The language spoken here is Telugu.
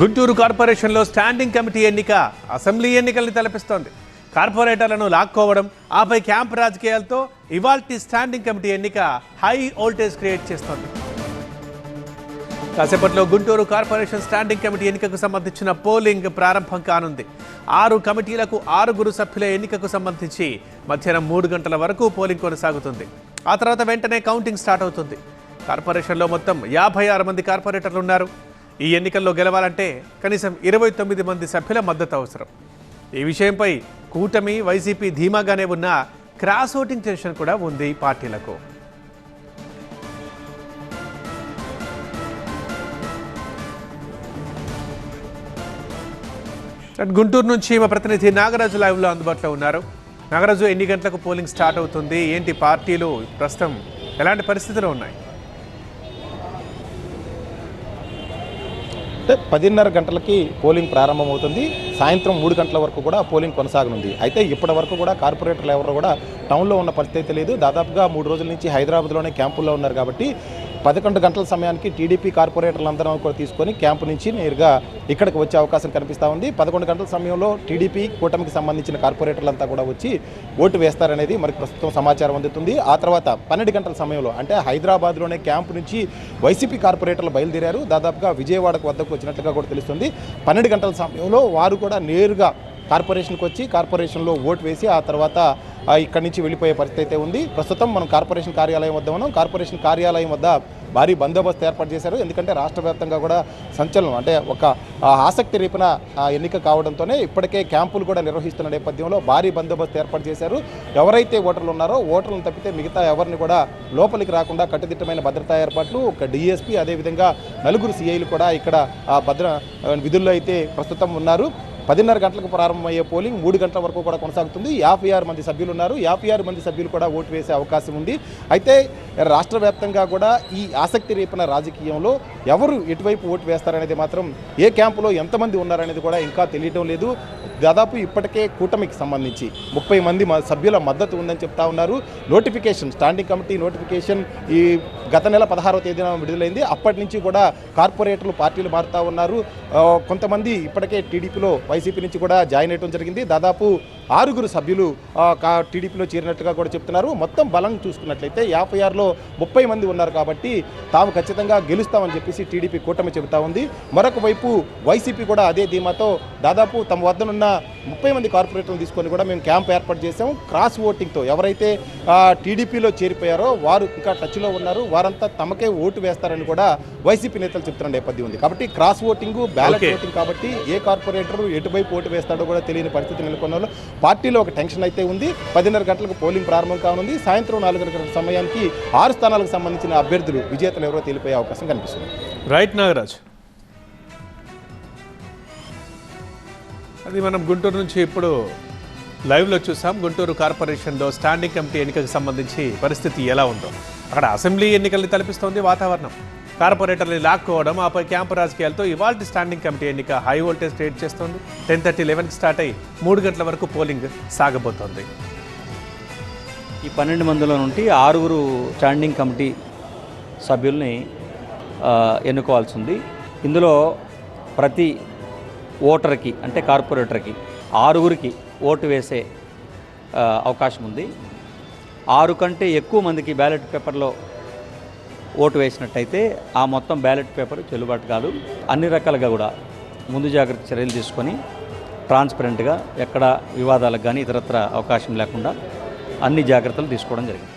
గుంటూరు కార్పొరేషన్లో స్టాండింగ్ కమిటీ ఎన్నిక అసెంబ్లీ ఎన్నికల్ని తలపిస్తోంది. కార్పొరేటర్లను లాక్కోవడం ఆపై క్యాంప్ రాజకీయాలతో ఇవాల్టి స్టాండింగ్ కమిటీ ఎన్నిక హై వోల్టేజ్ క్రియేట్ చేస్తోంది. కాసేపట్లో గుంటూరు కార్పొరేషన్ స్టాండింగ్ కమిటీ ఎన్నికకు సంబంధించిన పోలింగ్ ప్రారంభం కానుంది. ఆరు కమిటీలకు ఆరుగురు సభ్యుల ఎన్నికకు సంబంధించి మధ్యాహ్నం మూడు గంటల వరకు పోలింగ్ కొనసాగుతుంది. ఆ తర్వాత వెంటనే కౌంటింగ్ స్టార్ట్ అవుతుంది. కార్పొరేషన్లో మొత్తం యాభై ఆరు మంది కార్పొరేటర్లు ఉన్నారు. ఈ ఎన్నికల్లో గెలవాలంటే కనీసం ఇరవై తొమ్మిది మంది సభ్యుల మద్దతు అవసరం. ఈ విషయంపై కూటమి వైసీపీ ధీమాగానే ఉన్న క్రాస్ ఓటింగ్ టెన్షన్ కూడా ఉంది ఈ పార్టీలకు. గుంటూరు నుంచి మా ప్రతినిధి నాగరాజు లైవ్లో అందుబాటులో ఉన్నారు. నాగరాజు ఎన్ని గంటలకు పోలింగ్ స్టార్ట్ అవుతుంది? ఏంటి పార్టీలు? ప్రస్తుతం ఎలాంటి పరిస్థితులు ఉన్నాయి? అంటే పదిన్నర గంటలకి పోలింగ్ ప్రారంభమవుతుంది. సాయంత్రం మూడు గంటల వరకు కూడా పోలింగ్ కొనసాగనుంది. అయితే ఇప్పటి వరకు కూడా కార్పొరేటర్లు ఎవరు కూడా టౌన్లో ఉన్న పరిస్థితి లేదు. దాదాపుగా మూడు రోజుల నుంచి హైదరాబాద్లోనే క్యాంపుల్లో ఉన్నారు కాబట్టి పదకొండు గంటల సమయానికి టీడీపీ కార్పొరేటర్లందరం కూడా తీసుకొని క్యాంపు నుంచి నేరుగా ఇక్కడికి వచ్చే అవకాశం కనిపిస్తూ ఉంది. పదకొండు గంటల సమయంలో టీడీపీ కూటమికి సంబంధించిన కార్పొరేటర్లంతా కూడా వచ్చి ఓటు వేస్తారనేది మరి ప్రస్తుతం సమాచారం అందుతుంది. ఆ తర్వాత పన్నెండు గంటల సమయంలో అంటే హైదరాబాద్లోనే క్యాంపు నుంచి వైసీపీ కార్పొరేటర్లు బయలుదేరారు. దాదాపుగా విజయవాడకు వద్దకు వచ్చినట్లుగా కూడా తెలుస్తుంది. పన్నెండు గంటల సమయంలో వారు కూడా నేరుగా కార్పొరేషన్కి వచ్చి కార్పొరేషన్లో ఓటు వేసి ఆ తర్వాత ఇక్కడి నుంచి వెళ్ళిపోయే పరిస్థితి అయితే ఉంది. ప్రస్తుతం మనం కార్పొరేషన్ కార్యాలయం వద్ద ఉన్నాం. కార్పొరేషన్ కార్యాలయం వద్ద భారీ బందోబస్తు ఏర్పాటు చేశారు. ఎందుకంటే రాష్ట్ర వ్యాప్తంగా కూడా సంచలనం అంటే ఒక ఆసక్తి రేపిన ఆ, ఎన్నిక కావడంతోనే ఇప్పటికే క్యాంపులు కూడా నిర్వహిస్తున్న నేపథ్యంలో భారీ బందోబస్తు ఏర్పాటు చేశారు. ఎవరైతే ఓటర్లు ఉన్నారో ఓటర్లను తప్పితే మిగతా ఎవరిని కూడా లోపలికి రాకుండా కట్టుదిట్టమైన భద్రతా ఏర్పాట్లు ఒక డిఎస్పీ అదేవిధంగా నలుగురు సిఐలు కూడా ఇక్కడ భద్ర విధుల్లో అయితే ప్రస్తుతం ఉన్నారు. పదిన్నర గంటలకు ప్రారంభమయ్యే పోలింగ్ మూడు గంటల వరకు కూడా కొనసాగుతుంది. యాభై ఆరు మంది సభ్యులు ఉన్నారు యాభై ఆరు మంది సభ్యులు కూడా ఓటు వేసే అవకాశం ఉంది. అయితే రాష్ట్ర వ్యాప్తంగా కూడా ఈ ఆసక్తి రేపిన రాజకీయంలో ఎవరు ఎటువైపు ఓటు వేస్తారనేది మాత్రం ఏ క్యాంపులో ఎంతమంది ఉన్నారనేది కూడా ఇంకా తెలియటం లేదు. దాదాపు ఇప్పటికే కూటమికి సంబంధించి ముప్పై మంది సభ్యుల మద్దతు ఉందని చెప్తా ఉన్నారు. నోటిఫికేషన్ స్టాండింగ్ కమిటీ నోటిఫికేషన్ ఈ గత నెల పదహారవ తేదీన విడుదలైంది. అప్పటి నుంచి కూడా కార్పొరేటర్లు పార్టీలు మారుతూ ఉన్నారు. కొంతమంది ఇప్పటికే టీడీపీలో వైసీపీ నుంచి కూడా జాయిన్ అయ్యడం జరిగింది. దాదాపు ఆరుగురు సభ్యులు కా- టీడీపీలో చేరినట్టుగా కూడా చెప్తున్నారు. మొత్తం బలం చూసుకున్నట్లయితే యాభై ఆరులో ముప్పై మంది ఉన్నారు కాబట్టి తాము ఖచ్చితంగా గెలుస్తామని చెప్పేసి టీడీపీ కూటమి చెబుతా ఉంది. మరొక వైపు వైసీపీ కూడా అదే ధీమాతో దాదాపు తమ వద్దనున్న ముప్పై మంది కార్పొరేటర్లు తీసుకొని కూడా మేము క్యాంప్ ఏర్పాటు చేసాం క్రాస్ ఓటింగ్తో ఎవరైతే టీడీపీలో చేరిపోయారో వారు ఇంకా టచ్లో ఉన్నారు. వారంతా తమకే ఓటు వేస్తారని కూడా వైసీపీ నేతలు చెప్తున్న నేపథ్యం ఉంది. కాబట్టి క్రాస్ ఓటింగ్ బ్యాలెట్. ఓటింగ్ కాబట్టి ఏ కార్పొరేటర్ ఎటువైపు ఓటు వేస్తాడో కూడా తెలియని పరిస్థితి నెలకొన్న పార్టీలో ఒక టెన్షన్ అయితే ఉంది. పదిన్నర గంటలకు పోలింగ్ ప్రారంభం కానుంది. సాయంత్రం నాలుగు గంటల సమయానికి ఆరు స్థానాలకు సంబంధించిన అభ్యర్థులు విజేతలు ఎవరో తెలిపోయే అవకాశం కనిపిస్తుంది. రైట్ నాగరాజ్. అది మనం గుంటూరు నుంచి ఇప్పుడు లైవ్లో చూసాం. గుంటూరు కార్పొరేషన్లో స్టాండింగ్ కమిటీ ఎన్నికకు సంబంధించి పరిస్థితి ఎలా ఉందో. అక్కడ అసెంబ్లీ ఎన్నికల్ని తలపిస్తోంది వాతావరణం. కార్పొరేటర్ని లాక్కోవడం ఆపై క్యాంపు రాజకీయాలతో ఇవాల్టి స్టాండింగ్ కమిటీ ఎన్నిక హై వోల్టేజ్ క్రియేట్ చేస్తోంది. టెన్ థర్టీ లెవెన్కి స్టార్ట్ అయ్యి మూడు గంటల వరకు పోలింగ్ సాగబోతోంది. ఈ పన్నెండు మందిలో నుండి ఆరుగురు స్టాండింగ్ కమిటీ సభ్యుల్ని ఎన్నుకోవాల్సి ఉంది. ఇందులో ప్రతి ఓటర్కి అంటే కార్పొరేటర్కి ఆరుగురికి ఓటు వేసే అవకాశం ఉంది. ఆరు కంటే ఎక్కువ మందికి బ్యాలెట్ పేపర్లో ఓటు వేసినట్టయితే ఆ మొత్తం బ్యాలెట్ పేపర్ చెల్లుబాటు కాదు. అన్ని రకాలుగా కూడా ముందు జాగ్రత్త చర్యలు తీసుకొని ట్రాన్స్పరెంట్గా ఎక్కడ వివాదాలకు కానీ ఇతరత్ర అవకాశం లేకుండా అన్ని జాగ్రత్తలు తీసుకోవడం జరిగింది.